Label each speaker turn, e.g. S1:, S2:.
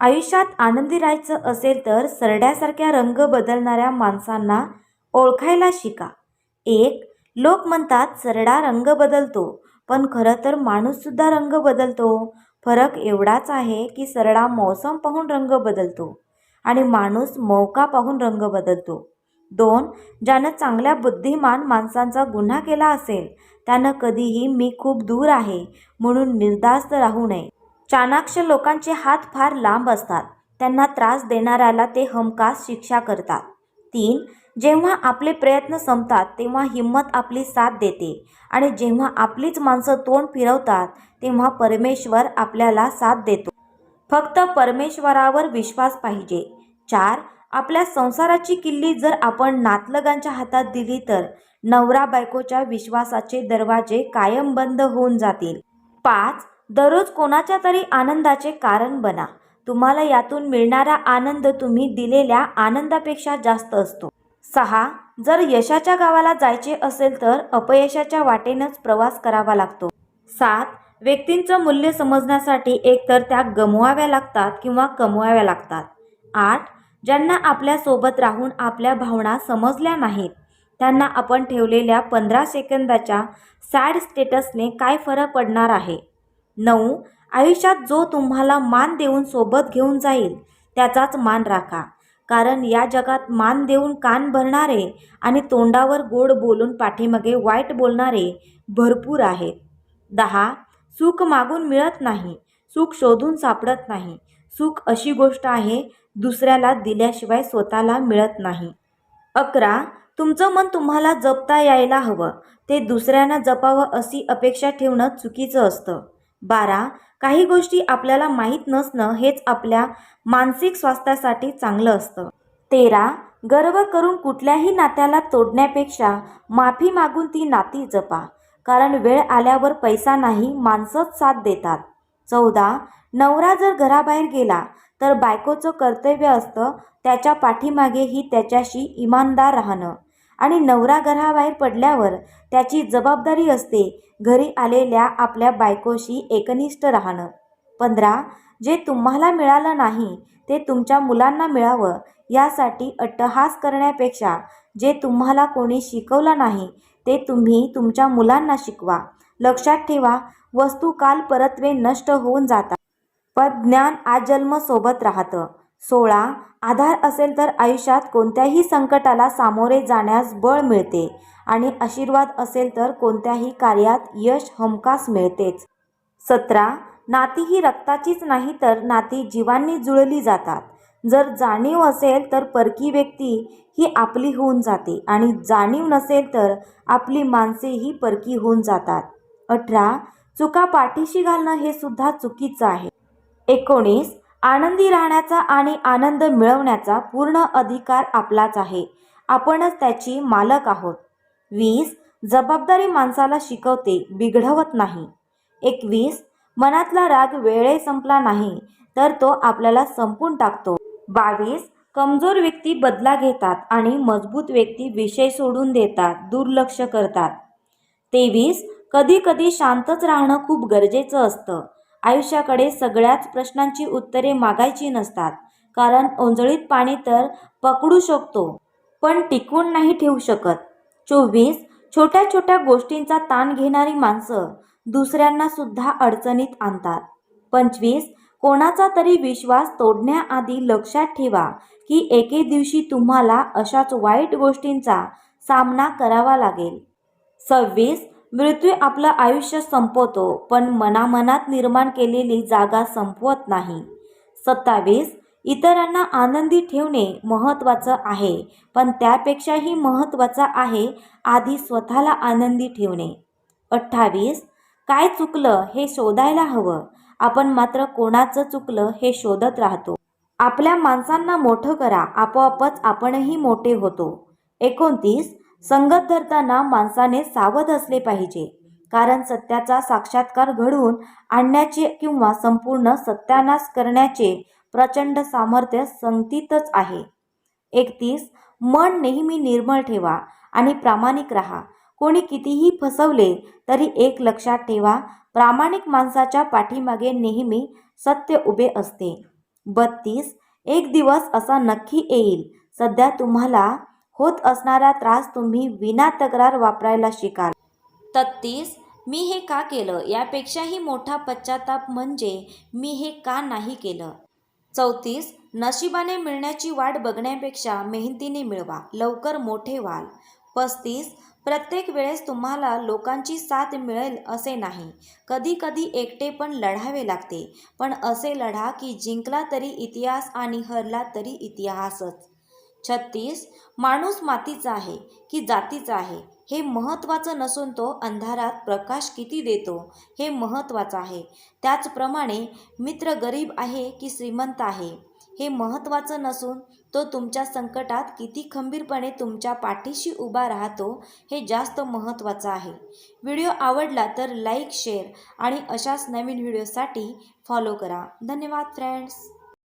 S1: आयुष्यात आनंदी राहायचं असेल तर सरड्यासारख्या रंग बदलणाऱ्या माणसांना ओळखायला शिका. एक लोक म्हणतात सरडा रंग बदलतो पण खरं तर माणूससुद्धा रंग बदलतो. फरक एवढाच आहे की सरडा मौसम पाहून रंग बदलतो आणि माणूस मौका पाहून रंग बदलतो. दोन ज्यानं चांगल्या बुद्धिमान माणसांचा गुन्हा केला असेल त्यानं कधीही मी खूप दूर आहे म्हणून निर्धास्त राहू नये. चाणाक्ष लोकांचे हात फार लांब असतात. त्यांना त्रास देणाऱ्याला ते हमखास शिक्षा करतात. तीन जेव्हा आपले प्रयत्न संपतात तेव्हा हिंमत आपली साथ देते आणि जेव्हा आपलीच माणसं तोंड फिरवतात तेव्हा परमेश्वर आपल्याला साथ देतो. फक्त परमेश्वरावर विश्वास पाहिजे. चार आपल्या संसाराची किल्ली जर आपण नातलगांच्या हातात दिली तर नवरा बायकोच्या विश्वासाचे दरवाजे कायम बंद होऊन जातील. पाच दररोज कोणाच्या तरी आनंदाचे कारण बना. तुम्हाला यातून मिळणारा आनंद तुम्ही दिलेल्या आनंदापेक्षा जास्त असतो. सहा जर यशाच्या गावाला जायचे असेल तर अपयशाच्या वाटेनंच प्रवास करावा लागतो. सात व्यक्तींचं मूल्य समजण्यासाठी एकतर त्या गमवाव्या लागतात किंवा कमवाव्या लागतात. आठ ज्यांना आपल्यासोबत राहून आपल्या भावना समजल्या नाहीत त्यांना आपण ठेवलेल्या पंधरा सेकंदाच्या सॅड स्टेटसने काय फरक पडणार आहे? नऊ आयुष्यात जो तुम्हाला मान देऊन सोबत घेऊन जाईल त्याचाच मान राखा. कारण या जगात मान देऊन कान भरणारे आणि तोंडावर गोड बोलून पाठीमागे वाईट बोलणारे भरपूर आहेत. दहा सुख मागून मिळत नाही सुख शोधून सापडत नाही. सुख अशी गोष्ट आहे दुसऱ्याला दिल्याशिवाय स्वतःला मिळत नाही. अकरा तुमचं मन तुम्हाला जपता यायला हवं. ते दुसऱ्यांना जपावं अशी अपेक्षा ठेवणं चुकीचं असतं. बारा काही गोष्टी आपल्याला माहीत नसणं हेच आपल्या मानसिक स्वास्थ्यासाठी चांगलं असतं. तेरा गर्व करून कुठल्याही नात्याला तोडण्यापेक्षा माफी मागून ती नाती जपा कारण वेळ आल्यावर पैसा नाही माणसंच साथ देतात. चौदा नवरा जर घराबाहेर गेला तर बायकोचं कर्तव्य असतं त्याच्या पाठीमागेही त्याच्याशी इमानदार राहणं. आणि नवरा घराबाहेर पडल्यावर त्याची जबाबदारी असते घरी आलेल्या आपल्या बायकोशी एकनिष्ठ राहणं. पंधरा जे तुम्हाला मिळालं नाही ते तुमच्या मुलांना मिळावं यासाठी अट्टहास करण्यापेक्षा जे तुम्हाला कोणी शिकवलं नाही ते तुम्ही तुमच्या मुलांना शिकवा. लक्षात ठेवा वस्तू काल परत्वे नष्ट होऊन जातात. पण ज्ञान आजन्म सोबत राहतं. सोळा आधार असेल तर आयुष्यात कोणत्याही संकटाला सामोरे जाण्यास बळ मिळते आणि आशीर्वाद असेल तर कोणत्याही कार्यात यश हमखास मिळतेच. सतरा नाती ही रक्ताचीच नाही तर नाती जीवांनी जुळली जातात. जर जाणीव असेल तर परकी व्यक्ती ही आपली होऊन जाते आणि जाणीव नसेल तर आपली माणसे ही परकी होऊन जातात. अठरा चुका पाठीशी घालणं हे सुद्धा चुकीचं आहे. एकोणीस आनंदी राहण्याचा आणि आनंद मिळवण्याचा पूर्ण अधिकार आपलाच आहे. आपणच त्याची मालक आहोत. वीस जबाबदारी माणसाला शिकवते बिघडवत नाही. एकवीस मनातला राग वेळे संपला नाही तर तो आपल्याला संपून टाकतो. बावीस कमजोर व्यक्ती बदला घेतात आणि मजबूत व्यक्ती विषय सोडून देतात दुर्लक्ष करतात. तेवीस कधी कधी शांतच राहणं खूप गरजेचं असतं. आयुष्याकडे सगळ्याच प्रश्नांची उत्तरे मागायची नसतात. कारण ओंजळीत पाणी तर पकडू शकतो पण टिकून नाही ठेवू शकत. चोवीस छोट्या छोट्या गोष्टींचा ताण घेणारी माणसं दुसऱ्यांना सुद्धा अडचणीत आणतात. पंचवीस कोणाचा तरी विश्वास तोडण्याआधी लक्षात ठेवा की एके दिवशी तुम्हाला अशाच वाईट गोष्टींचा सामना करावा लागेल. सव्वीस मृत्यू आपलं आयुष्य संपवतो पण मनामनात निर्माण केलेली जागा संपवत नाही. सत्तावीस इतरांना आनंदी ठेवणे महत्त्वाचं आहे पण त्यापेक्षाही महत्त्वाचं आहे आधी स्वतःला आनंदी ठेवणे. अठ्ठावीस काय चुकलं हे शोधायला हवं. आपण मात्र कोणाचं चुकलं हे शोधत राहतो. आपल्या माणसांना मोठं करा आपोआपच आपणही मोठे होतो. एकोणतीस संगत धरताना माणसाने सावध असले पाहिजे. कारण सत्याचा साक्षात्कार घडवून आणण्याचे किंवा संपूर्ण सत्यानाश करण्याचे प्रचंड सामर्थ्य संगतीतच आहे. एकतीस मन नेहमी निर्मळ ठेवा आणि प्रामाणिक राहा. कोणी कितीही फसवले तरी एक लक्षात ठेवा प्रामाणिक माणसाच्या पाठीमागे नेहमी सत्य उभे असते. बत्तीस एक दिवस असा नक्की येईल. सध्या तुम्हाला होत असणारा त्रास तुम्ही विना तक्रार वापरायला शिकाल. तत्तीस मी हे का केलं? यापेक्षाही मोठा पश्चाताप म्हणजे मी हे का नाही केलं? चौतीस नशिबाने मिळण्याची वाट बघण्यापेक्षा मेहनतीने मिळवा लवकर मोठे व्हाल. पस्तीस प्रत्येक वेळेस तुम्हाला लोकांची साथ मिळेल असे नाही. कधी कधी एकटे पण लढावे लागते. पण असे लढा की जिंकला तरी इतिहास आणि हरला तरी इतिहासच. छत्तीस माणूस मातीचा आहे की जातीचा आहे? हे महत्त्वाचं नसून तो अंधारात प्रकाश किती देतो? हे महत्त्वाचं आहे. त्याचप्रमाणे मित्र गरीब आहे की श्रीमंत आहे? हे महत्त्वाचं नसून तो तुमच्या संकटात किती खंबीरपणे तुमच्या पाठीशी उभा राहतो हे जास्त महत्त्वाचं आहे. व्हिडिओ आवडला तर लाईक शेअर आणि अशाच नवीन व्हिडिओसाठी फॉलो करा. धन्यवाद फ्रेंड्स!